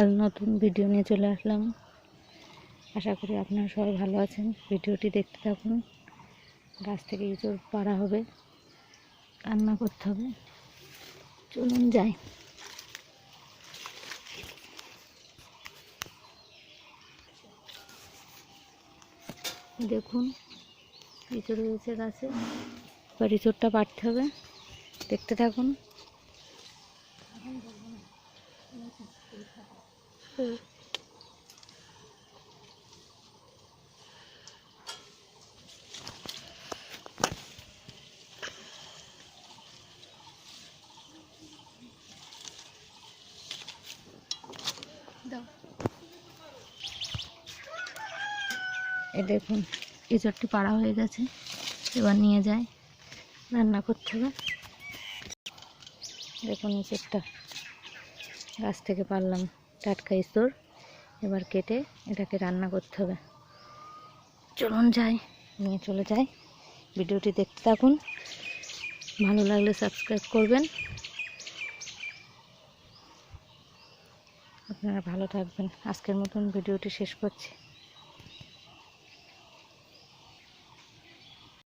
আজ নতুন ভিডিও নিয়ে চলে আসলাম। আশা করি আপনারা সবাই ভালো আছেন। ভিডিওটি দেখতে থাকুন। গাছ থেকে ইঁচড় পাড়া হবে। রান্না করতে হবে। চলুন যাই। দেখুন, ইঁচড় হয়েছে গাছে। এবার ইঁচড়টা পাড়তে হবে। দেখতে থাকুন। এ দেখুন ইঁচড়টি পাড়া হয়ে গেছে। এবার নিয়ে যায় রান্না করতে হবে। দেখুন ইঁচড়টা গাছ থেকে পারলাম টাটকা ইঁচড় এবার কেটে এটাকে রান্না করতে হবে। চলুন যাই, নিয়ে চলে যাই। ভিডিওটি দেখতে থাকুন, ভালো লাগলে সাবস্ক্রাইব করবেন। আপনারা ভালো থাকবেন। আজকের মতন ভিডিওটি শেষ করছি।